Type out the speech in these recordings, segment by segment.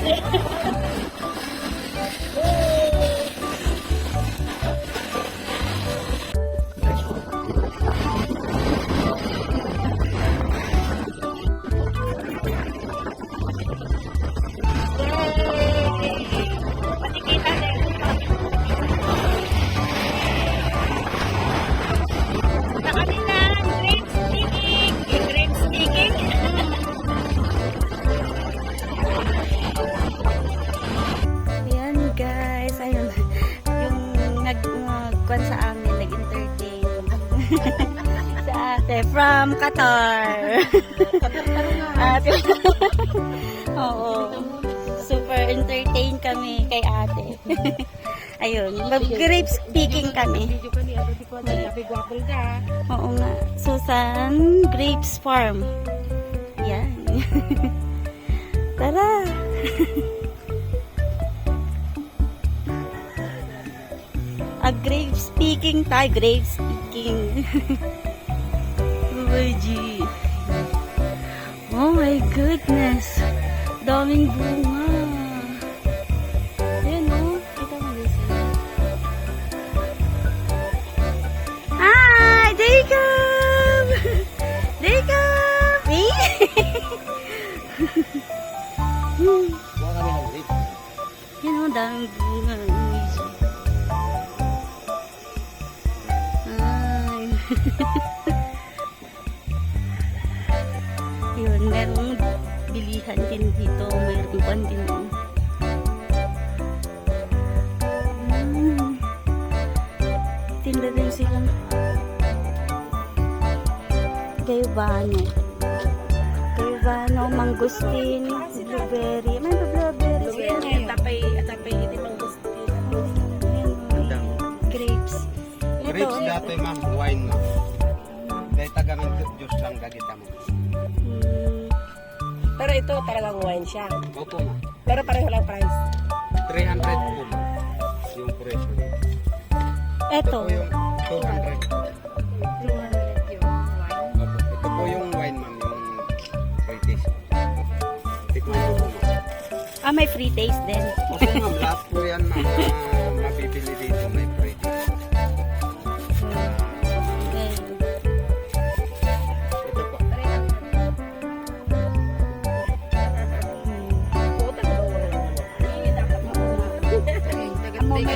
happening. Qatar. ate. Oo. Super entertain kami kay ate. ayun, mag-grape speaking kami. Ka. Oo nga. Susan Grapes Farm. Yan. Tara. A grape speaking tayo. Grape speaking. OMG. Oh my goodness. Daming bunga. Ayan oh. Kita mo guys. Hi, Jacob! Jacob! Eh? Kuha kami ng grip. Yan o, daming bunga. Amazing. Ay. Pan din. oh. Mm. Tinda din silang gayubano. Gayubano, mangustin, blueberry. May blueberry. Yan tapay tapay hindi mang gusto. Andang. Grapes. Grapes dati ma'am, wine ma'am. Dahil tagang juice lang gagita mo. mm, Pero ito talagang wine siya. Opo. Pero pareho lang price. 300 po ma'am. Yung presyo. Ito Ito. po yung 200. Opo. Ito po yung wine ma'am, yung British. Tikman mo po ma'am. Ah, may free taste din. Opo ma'am, lahat po yan ma'am. na mabibili dito may British.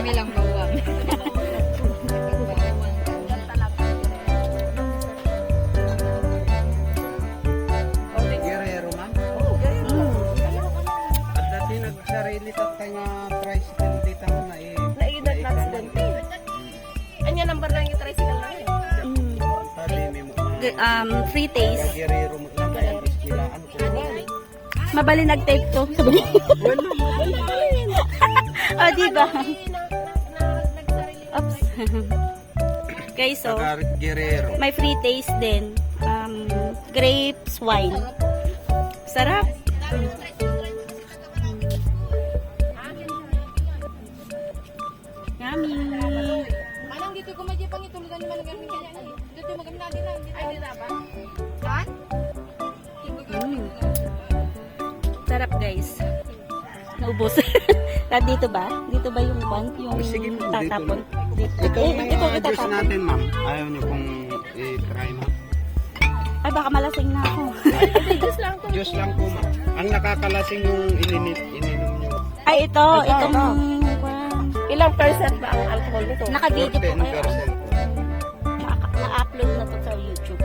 Kami lang bawang. Mm. Nagsarili tatay nga tricycle dito na eh. Naiinat na accident. Anya number lang yung tricycle na yun. Mm. Um, free taste. Ano? Mabali nag-tape to. Sabi ma'am. oh, okay, so, may free taste din. Um, grapes wine. Sarap. Yummy. Manang dito ko medyo pang itulugan ni Manang Gamin kanya. Dito maganda din lang. Ay, di na ba? Saan? Mm. Sarap guys. Naubos. Dito ba? Dito ba yung one? Yung dito tatapon? Ito yung ito, mga ito, tatapon. natin ma'am. Ayaw niyo pong i-try ma'am. Ay, baka malasing na ako. Just lang to. Juice lang po ma'am. Ang nakakalasing yung ininit, ininom niyo. Ay, ito. Ito, Itong... ito. Wow. Ilang percent ba ang alcohol nito? Naka-video po 14% kayo. po. Na- Na-upload na to sa YouTube.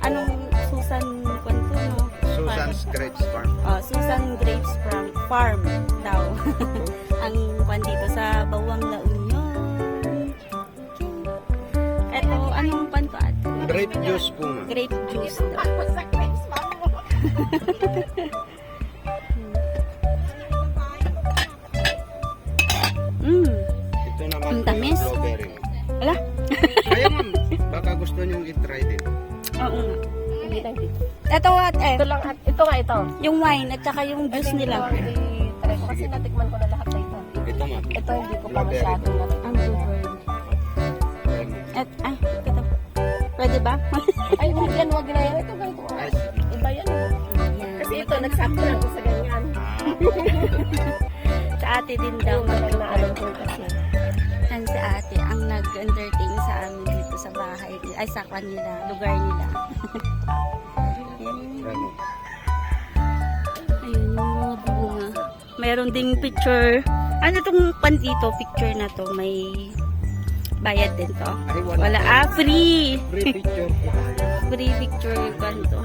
Anong Susan Kwanto, no? Susan's Grapes Farm. Oh, Susan Grapes Farm, farm daw. Ang kwan dito sa Bawang La Grape juice po ma'am. Grape juice daw. Mm. Ito naman Ang po tamis. yung strawberry. Ala? Kaya ma'am, baka gusto niyo i-try din. Oo nga. Hindi lang dito. Ito at eh, Ito lang at ito nga ito. yung wine at saka yung juice nila. I-try ko kasi natikman ko na lahat na ito. Ito ma'am. Ito hindi ko pa Strawberry. masyadong natikman. Ang. Try mo. At, ito. Pwede ba? Ay, huwag yan, huwag na yan. Ito ganito. Iba yan. eh. Kasi ito, nagsakto lang ko sa ganyan. ah, sa ate din daw magtutur kasi. Yan si ate ang nag-entertain sa amin dito sa bahay. Ay, sa kanila, lugar nila. Yan. Ano? Ayun, mga bunga. Meron ding picture. Ano tong pan dito, picture na to? May bayad din to. Wala. Ah, free! Free picture. Free picture kan to.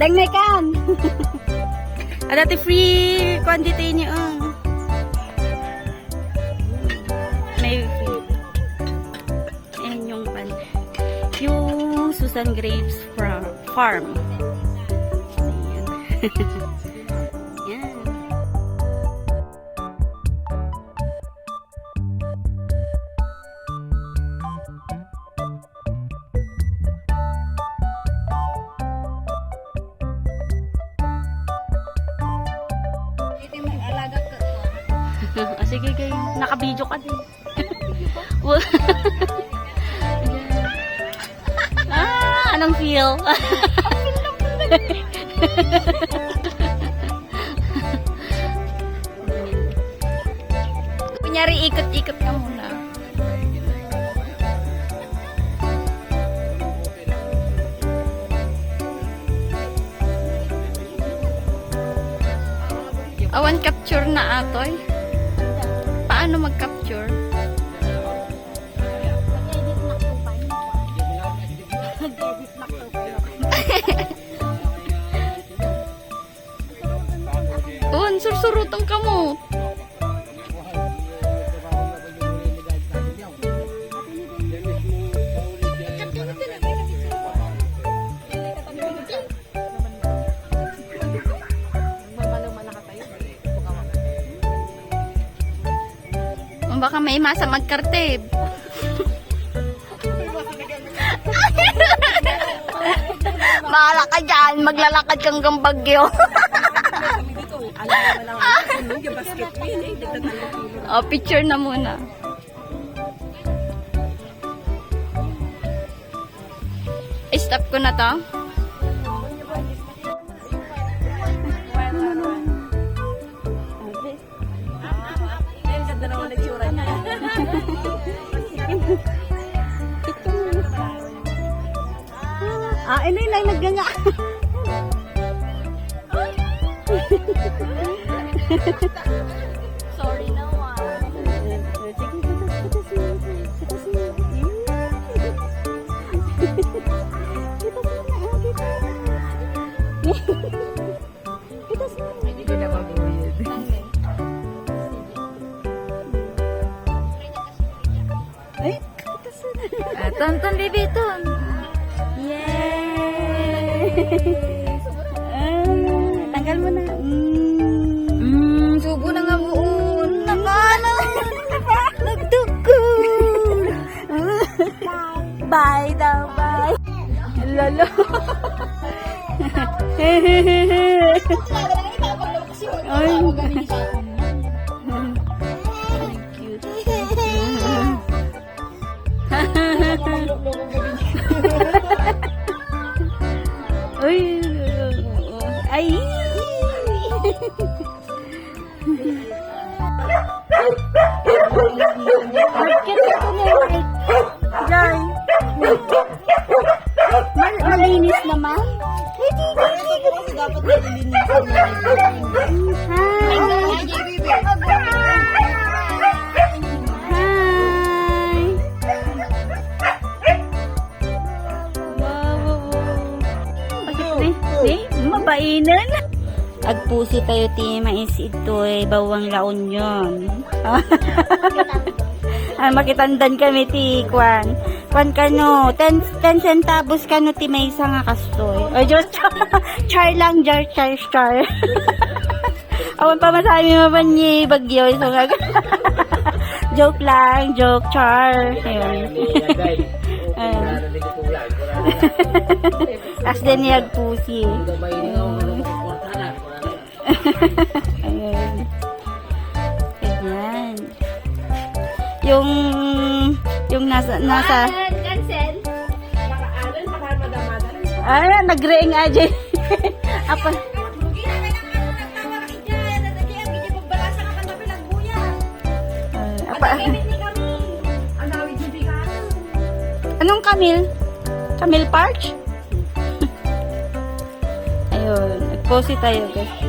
Dagmay kan! Ada ti free quantity niya oh. May free. Ayan yung pan. Yung Susan Grapes from Farm. Ayan. Ah, sige kayo. Naka-video ka din. Wa- ah, anong feel? Kunyari, ikot-ikot ka muna. Awan capture na atoy. Paano mag-capture? Un, sursurutong ka may masa magkartib. Bahala ka dyan, maglalakad kang gambagyo. o, picture na muna. I-stop ko na to. Ah, ini na nagganga. Ah, tanggal mo na. Mm. Mm, subo na nga buon. Nakano! Nagdugo! bye daw, bye! Lolo! Ay! Mabainan. Agpusi tayo ti mais ito eh, bawang laon yun. ah, makitandan kami ti Kwan. Kwan kano, 10, 10 centavos kano ti may isa nga kastoy. O, just char lang, jar, char, char. Awan pa masabi mo ba ni Bagyo? So, nga- joke lang, joke, char. Ayun. As din niya agpusi. Ayan. Ayan. Yung, yung nasa, nasa, ah, cancel. Baka alon, baka madamadan. ay, nag-ring ah, aja. Apa? Ay, Apa? Anong Camille? Camille Parch? Ayun, nag-post tayo guys.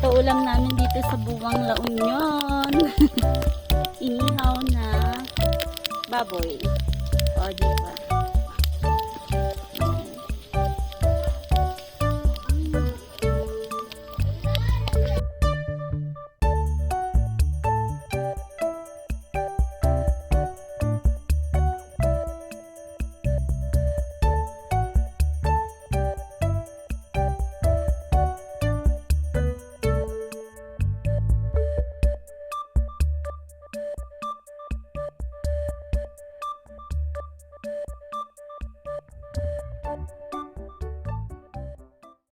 Ito ulam namin dito sa Buwang La Union. Inihaw na baboy. O, diba?